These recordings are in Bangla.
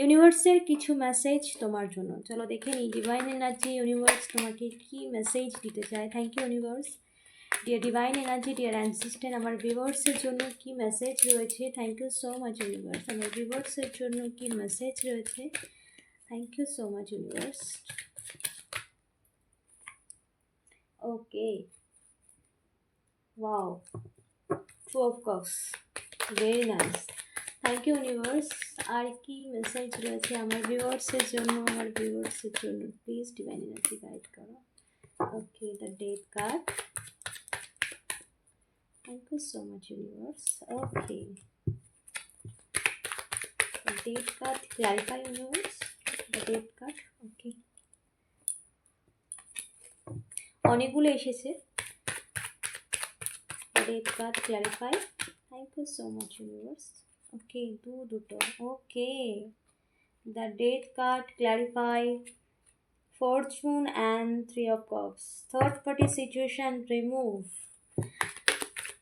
ইউনিভার্সের কিছু মেসেজ তোমার জন্য। চলো দেখে নিই ডিভাইন এনার্জি ইউনিভার্স তোমাকে কি মেসেজ দিতে চায়। Thank you universe dear divine energy dear assistant আমার ভিউয়ার্সের জন্য কি মেসেজ রয়েছে? Thank you so much universe আমার ভিউয়ার্সের জন্য কি মেসেজ রয়েছে? Thank you so much universe okay wow two of cups very nice thank you universe আর কি মেসেজ রয়েছে আমার ভিউয়ার্সের জন্য? আমার ভিউয়ার্সের জন্য প্লিজ ডিভাইন এনার্জি গাইড করো। Okay the death card thank you so much universe okay death card clarify universe the death card okay অনেকগুলো এসেছে। Death card clarify thank you so much universe okay দু দুটো okay the death card clarify fortune and three of cups third party situation remove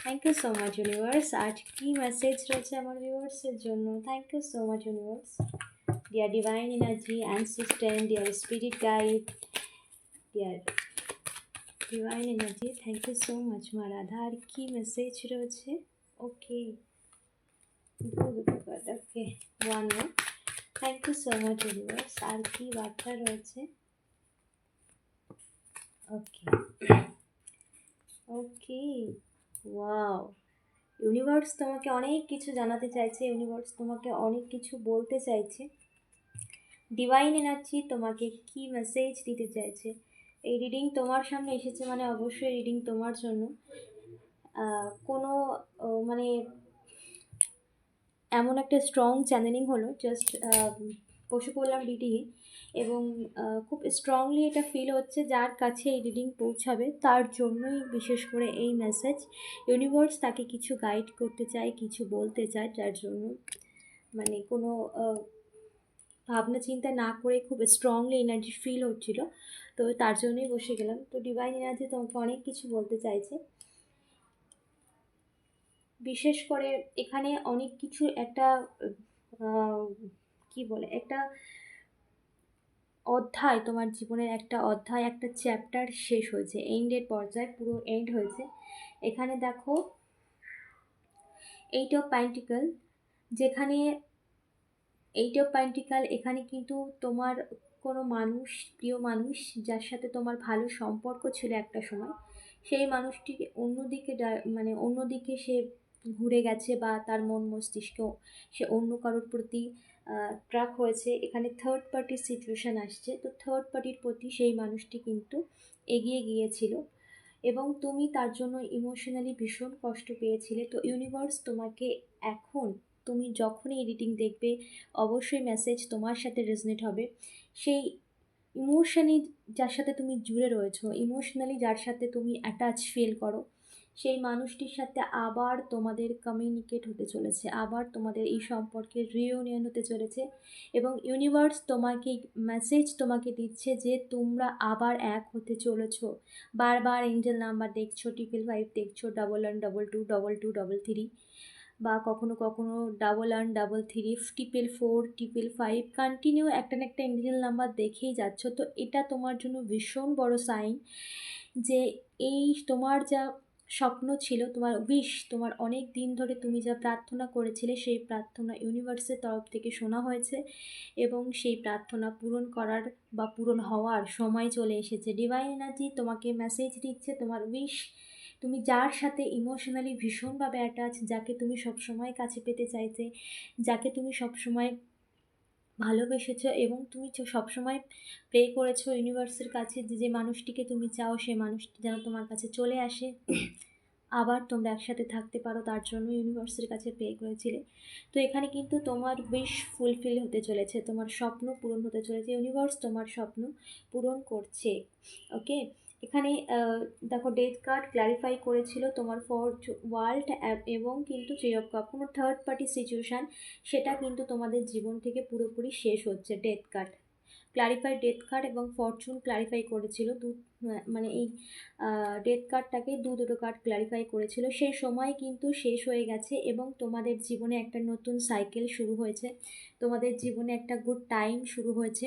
thank you so much universe আজ কি মেসেজ রয়েছে আমার ভিউয়ার্সের জন্য thank you so much universe dear divine energy assistant dear spirit guide dear divine energy thank you so much মা রাধা আর কি মেসেজ রয়েছে okay okay one one thank you so much universe আর কি বার্তা রয়েছে? ওকে ওকে ওয়াও ইউনিভার্স তোমাকে অনেক কিছু জানাতে চাইছে ইউনিভার্স তোমাকে অনেক কিছু বলতে চাইছে। ডিভাইন এনার্জি তোমাকে কি মেসেজ দিতে চাইছে? এই রিডিং তোমার সামনে এসেছে মানে অবশ্যই রিডিং তোমার জন্য। কোনো মানে এমন একটা স্ট্রং চ্যানেলিং হলো জাস্ট পশু কল্যাণ রিডিংয়ে এবং খুব স্ট্রংলি এটা ফিল হচ্ছে যার কাছে এই রিডিং পৌঁছাবে তার জন্যই বিশেষ করে এই মেসেজ ইউনিভার্স তাকে কিছু গাইড করতে চায়, কিছু বলতে চায়, যার জন্য মানে কোনো ভাবনা চিন্তা না করে খুব স্ট্রংলি এনার্জি ফিল হচ্ছিল। তো তার জন্যই বসে গেলাম। তো ডিভাইন এনার্জি তোমাকে অনেক কিছু বলতে চাইছে। বিশেষ করে এখানে অনেক কিছু একটা কি বলে, একটা অধ্যায় তোমার জীবনের একটা অধ্যায়, একটা চ্যাপ্টার শেষ হয়েছে এন্ডের পর্যায়ে, পুরো এন্ড হয়েছে। এখানে দেখো এইট অফ প্যান্টিক্যাল যেখানে এইট অফ প্যান্টিক্যাল এখানে কিন্তু তোমার কোনো মানুষ, প্রিয় মানুষ, যার সাথে তোমার ভালো সম্পর্ক ছিল একটা সময়, সেই মানুষটিকে অন্যদিকে মানে অন্যদিকে সে ঘুরে গেছে বা তার মন মস্তিষ্ক সে অন্য কারোর প্রতি ট্রাক হয়েছে, এখানে থার্ড পার্টির সিচুয়েশান আসছে। তো থার্ড পার্টির প্রতি সেই মানুষটি কিন্তু এগিয়ে গিয়েছিল। এবং তুমি তার জন্য ইমোশনালি ভীষণ কষ্ট পেয়েছিলে। তো ইউনিভার্স তোমাকে এখন, তুমি যখনই এডিটিং দেখবে, অবশ্যই মেসেজ তোমার সাথে রেজনেট হবে। সেই ইমোশনালি যার সাথে তুমি জুড়ে রয়েছো ইমোশনালি যার সাথে তুমি অ্যাটাচ ফিল করো সেই মানুষটির সাথে আবার তোমাদের কমিউনিকেট হতে চলেছে, আবার তোমাদের এই সম্পর্কের রিউনিয়ন হতে চলেছে এবং ইউনিভার্স তোমাকে মেসেজ তোমাকে দিচ্ছে যে তোমরা আবার এক হতে চলেছো। বারবার এঞ্জেল নাম্বার দেখছ ট্রিপল ফাইভ দেখছ double one double two double two double three বা কখনো কখনো double one double three triple four triple five continue একটা না একটা এঞ্জেল নাম্বার দেখেই যাচ্ছ। তো এটা তোমার জন্য ভীষণ বড় সাইন যে এই তোমার যা স্বপ্ন ছিল তোমার উইশ তোমার অনেক দিন ধরে তুমি যা প্রার্থনা করেছিলে সেই প্রার্থনা ইউনিভার্সের তরফ থেকে শোনা হয়েছে এবং সেই প্রার্থনা পূরণ করার বা পূরণ হওয়ার সময় চলে এসেছে। ডিভাইন এনার্জি তোমাকে মেসেজ দিচ্ছে, তোমার উইশ তুমি যার সাথে ইমোশনালি ভীষণভাবে অ্যাটাচ যাকে তুমি সবসময় কাছে পেতে চাইছে, যাকে তুমি সবসময় ভালোবেসেছ এবং তুমি সবসময় প্রে করেছ ইউনিভার্সের কাছে যে যে মানুষটিকে তুমি চাও, সে মানুষটি যেন তোমার কাছে চলে আসে। আবার তোমরা একসাথে থাকতে পারো, তার জন্য ইউনিভার্সের কাছে প্রে করেছিলে। তো এখানে কিন্তু তোমার উইশ ফুলফিল হতে চলেছে, তোমার স্বপ্ন পূরণ হতে চলেছে ইউনিভার্স তোমার স্বপ্ন পূরণ করছে ওকে এখানে দেখো ডেথ কার্ড ক্লারিফাই করেছিল তোমার ফর ওয়ার্ল্ড এবং কিন্তু থ্রি অফ কাপ কোনো থার্ড পার্টি সিচুয়েশান সেটা কিন্তু তোমাদের জীবন থেকে পুরোপুরি শেষ হচ্ছে death card clarify death card এবং ফরচুন ক্লারিফাই করেছিল দু মানে এই ডেথ কার্ডটাকে দু দুটো কার্ড ক্লারিফাই করেছিল। সেই সময় কিন্তু শেষ হয়ে গেছে এবং তোমাদের জীবনে একটা নতুন সাইকেল শুরু হয়েছে। তোমাদের জীবনে একটা গুড টাইম শুরু হয়েছে।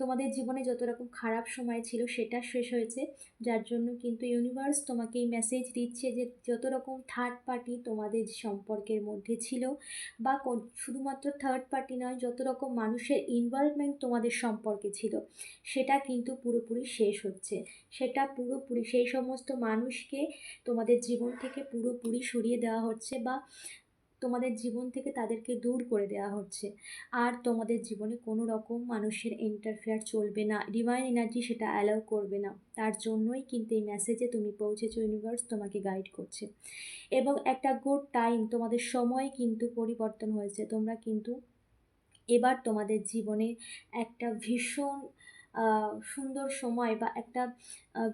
তোমাদের জীবনে যত রকম খারাপ সময় ছিল সেটা শেষ হয়েছে। যার জন্য কিন্তু ইউনিভার্স তোমাকে এই মেসেজ দিচ্ছে যে যত রকম থার্ড পার্টি তোমাদের সম্পর্কের মধ্যে ছিল বা শুধুমাত্র থার্ড পার্টি নয়, যত রকম মানুষের ইনভলভমেন্ট তোমাদের সম্পর্কে ছিল, সেটা কিন্তু পুরোপুরি শেষ হচ্ছে। সেটা পুরোপুরি, সেই সমস্ত মানুষকে তোমাদের জীবন থেকে পুরোপুরি সরিয়ে দেওয়া হচ্ছে বা তোমাদের জীবন থেকে তাদেরকে দূর করে দেওয়া হচ্ছে। আর তোমাদের জীবনে কোনো রকম মানুষের ইন্টারফেয়ার চলবে না। ডিভাইন এনার্জি সেটা অ্যালাউ করবে না। তার জন্যই কিন্তু এই মেসেজে তুমি পৌঁছেছো ইউনিভার্স তোমাকে গাইড করছে। এবং একটা গুড টাইম তোমাদের সময় কিন্তু পরিবর্তন হয়েছে। তোমরা কিন্তু এবার তোমাদের জীবনে একটা ভীষণ সুন্দর সময় বা একটা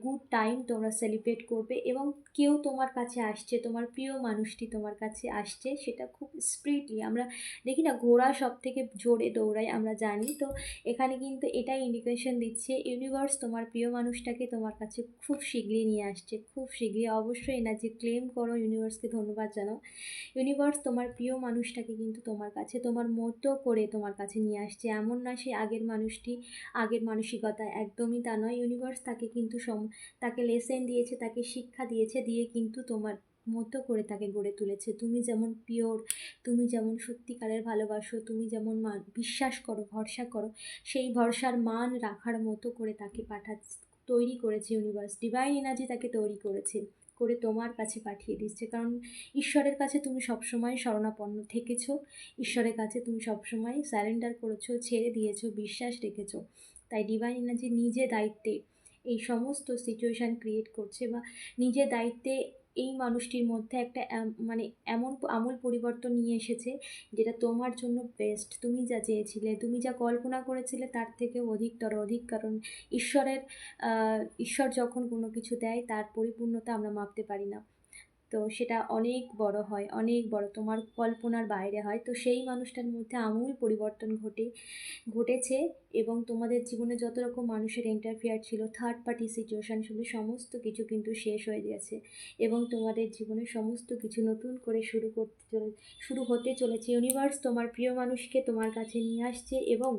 গুড টাইম তোমরা সেলিব্রেট করবে এবং কেউ তোমার কাছে আসছে, তোমার প্রিয় মানুষটি তোমার কাছে আসছে, সেটা খুব স্প্রিটলি আমরা দেখি না, ঘোড়া সব থেকে জোরে দৌড়ায়, আমরা জানি। তো এখানে কিন্তু এটাই ইন্ডিকেশন দিচ্ছে ইউনিভার্স তোমার প্রিয় মানুষটাকে তোমার কাছে খুব শীঘ্রই নিয়ে আসছে, খুব শীঘ্রই। অবশ্যই এনার্জি ক্লেম করো ইউনিভার্সকে ধন্যবাদ জানাও। ইউনিভার্স তোমার প্রিয় মানুষটাকে কিন্তু তোমার কাছে, তোমার মতো করে তোমার কাছে নিয়ে আসছে, এমন না সে আগের মানুষটি, আগের মানসিকতা, একদমই তা নয়। ইউনিভার্স তাকে কিন্তু সম তাকে লেসেন দিয়েছে, তাকে শিক্ষা দিয়েছে, দিয়ে কিন্তু তোমার মতো করে তাকে গড়ে তুলেছে। তুমি যেমন পিওর তুমি যেমন সত্যিকারের ভালোবাসো, তুমি যেমন বিশ্বাস করো, ভরসা করো, সেই ভরসার মান রাখার মতো করে তাকে পাঠা তৈরি করেছে ইউনিভার্স ডিভাইন এনার্জি তাকে তৈরি করেছে, করে তোমার কাছে পাঠিয়ে দিচ্ছে। কারণ ঈশ্বরের কাছে তুমি সবসময় শরণাপন্ন থেকেছো, ঈশ্বরের কাছে তুমি সবসময় স্যারেন্ডার করেছ, ছেড়ে দিয়েছ, বিশ্বাস রেখেছো। তাই ডিভাইন এনার্জি নিজে দায়িত্বে এই সমস্ত সিচুয়েশান ক্রিয়েট করছে বা নিজের দায়িত্বে এই মানুষটির মধ্যে একটা মানে এমন আমূল পরিবর্তন নিয়ে এসেছে যেটা তোমার জন্য বেস্ট তুমি যা চেয়েছিলে, তুমি যা কল্পনা করেছিলে তার থেকেও অধিকতর অধিক। কারণ ঈশ্বরের ঈশ্বর যখন কোনো কিছু দেয় তার পরিপূর্ণতা আমরা মাপতে পারি না। তো সেটা অনেক বড় হয়, অনেক বড়। তোমার কল্পনার বাইরে হয়। তো সেই মানুষটার মধ্যে আমূল পরিবর্তন ঘটে, ঘটেছে এবং তোমাদের জীবনে যত রকম মানুষের ইন্টারফেয়ার ছিল থার্ড পার্টি সিচুয়েশান ছিল, সমস্ত কিছু কিন্তু শেষ হয়ে গেছে এবং তোমাদের জীবনে সমস্ত কিছু নতুন করে শুরু করতে চলে, শুরু হতে চলেছে। ইউনিভার্স তোমার প্রিয় মানুষকে তোমার কাছে নিয়ে আসছে এবং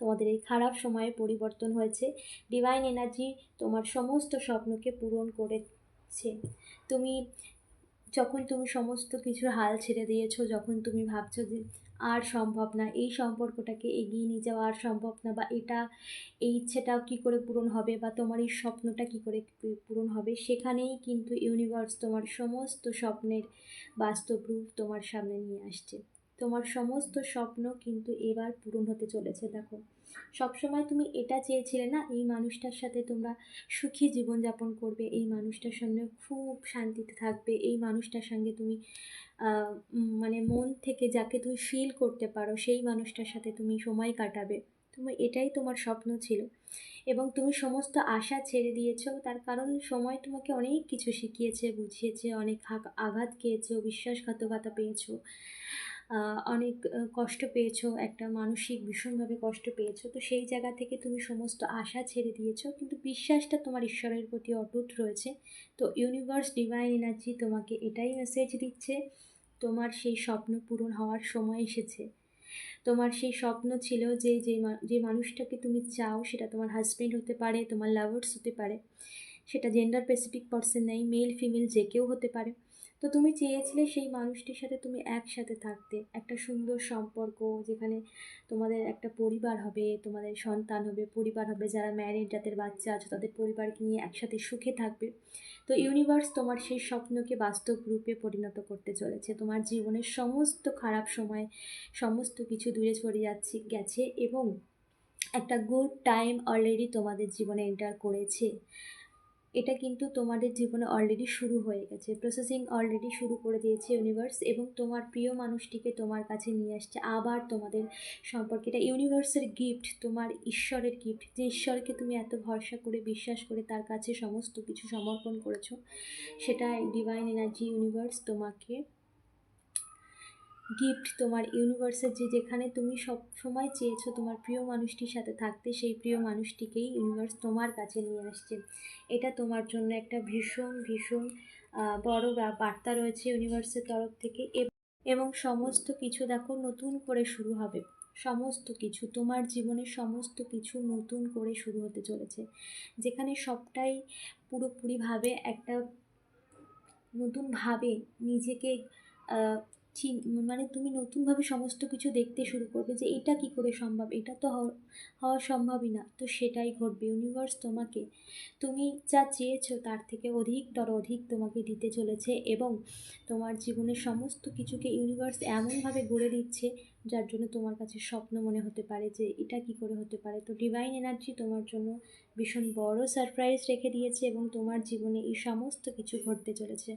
তোমাদের এই খারাপ সময়ে পরিবর্তন হয়েছে। ডিভাইন এনার্জি তোমার সমস্ত স্বপ্নকে পূরণ করে হচ্ছে তুমি যখন তুমি সমস্ত কিছুর হাল ছেড়ে দিয়েছ, যখন তুমি ভাবছ যে আর সম্ভব না, এই সম্পর্কটাকে এগিয়ে নিয়ে যাওয়া আর সম্ভব না, বা এটা, এই ইচ্ছেটাও কী করে পূরণ হবে, বা তোমার এই স্বপ্নটা কী করে পূরণ হবে, সেখানেই কিন্তু ইউনিভার্স তোমার সমস্ত স্বপ্নের বাস্তব রূপ তোমার সামনে নিয়ে আসছে। তোমার সমস্ত স্বপ্ন কিন্তু এবার পূরণ হতে চলেছে, দেখো। সবসময় তুমি এটা চেয়েছিলে না, এই মানুষটার সাথে তোমরা সুখী জীবনযাপন করবে, এই মানুষটার সঙ্গে খুব শান্তিতে থাকবে, এই মানুষটার সঙ্গে তুমি মানে মন থেকে যাকে তুমি ফিল করতে পারো, সেই মানুষটার সাথে তুমি সময় কাটাবে। তুমি এটাই তোমার স্বপ্ন ছিল। এবং তুমি সমস্ত আশা ছেড়ে দিয়েছ, তার কারণ সময় তোমাকে অনেক কিছু শিখিয়েছে, বুঝিয়েছে, অনেক আঘাত খেয়েছো বিশ্বাসঘাতকতা পেয়েছ। অনেক কষ্ট পেয়েছ, একটা মানসিক ভীষণভাবে কষ্ট পেয়েছ। তো সেই জায়গা থেকে তুমি সমস্ত আশা ছেড়ে দিয়েছ, কিন্তু বিশ্বাসটা তোমার ঈশ্বরের প্রতি অটুট রয়েছে। তো ইউনিভার্স ডিভাইন এনার্জি তোমাকে এটাই মেসেজ দিচ্ছে, তোমার সেই স্বপ্ন পূরণ হওয়ার সময় এসেছে। তোমার সেই স্বপ্ন ছিল যে যে যে মানুষটাকে তুমি চাও, সেটা তোমার হাজব্যান্ড হতে পারে, তোমার লাভার্স হতে পারে। সেটা জেন্ডার স্পেসিফিক পার্সন নেই মেল ফিমেল যে কেউ হতে পারে। তো তুমি চেয়েছিলে সেই মানুষটির সাথে তুমি একসাথে থাকতে। একটা সুন্দর সম্পর্ক, যেখানে তোমাদের একটা পরিবার হবে, তোমাদের সন্তান হবে, পরিবার হবে, যারা ম্যারিড যাদের বাচ্চা আছে, তাদের পরিবারকে নিয়ে একসাথে সুখে থাকবে। তো ইউনিভার্স তোমার সেই স্বপ্নকে বাস্তব রূপে পরিণত করতে চলেছে। তোমার জীবনের সমস্ত খারাপ সময়, সমস্ত কিছু দূরে সরে যাচ্ছে, গেছে এবং একটা গুড টাইম অলরেডি তোমাদের জীবনে এন্টার করেছে। এটা কিন্তু তোমাদের জীবনে অলরেডি শুরু হয়ে গেছে। প্রসেসিং অলরেডি শুরু করে দিয়েছে ইউনিভার্স এবং তোমার প্রিয় মানুষটিকে তোমার কাছে নিয়ে আসছে। আবার তোমাদের সম্পর্কে এটা ইউনিভার্সের গিফট তোমার ঈশ্বরের গিফট যে ঈশ্বরকে তুমি এত ভরসা করে, বিশ্বাস করে তার কাছে সমস্ত কিছু সমর্পণ করেছ সেটা ডিভাইন এনার্জি ইউনিভার্স তোমাকে গিফট তোমার ইউনিভার্সের যে যেখানে তুমি সব সময় চেয়েছো তোমার প্রিয় মানুষটির সাথে থাকতে, সেই প্রিয় মানুষটিকেই ইউনিভার্স তোমার কাছে নিয়ে আসছে। এটা তোমার জন্য একটা ভীষণ ভীষণ বড় বার্তা রয়েছে ইউনিভার্সের তরফ থেকে। এবং সমস্ত কিছু দেখো নতুন করে শুরু হবে। সমস্ত কিছু, তোমার জীবনের সমস্ত কিছু নতুন করে শুরু হতে চলেছে। যেখানে সবটাই পুরোপুরিভাবে একটা নতুনভাবে নিজেকে মানে তুমি নতুনভাবে সমস্ত কিছু দেখতে শুরু করবে যে এটা কি করে সম্ভব, এটা তো হওয়া- সম্ভবই না। তো সেটাই ঘটবে ইউনিভার্স তোমাকে, তুমি যা চেয়েছো তার থেকে অধিক অধিকতর অধিক তোমাকে দিতে চলেছে এবং তোমার জীবনের সমস্ত কিছুকে ইউনিভার্স এমনভাবে গড়ে দিচ্ছে যার জন্য তোমার কাছে স্বপ্ন মনে হতে পারে যে এটা কি করে হতে পারে। তো ডিভাইন এনার্জি তোমার জন্য ভীষণ বড় সারপ্রাইজ রেখে দিয়েছে এবং তোমার জীবনে এই সমস্ত কিছু ঘটতে চলেছে।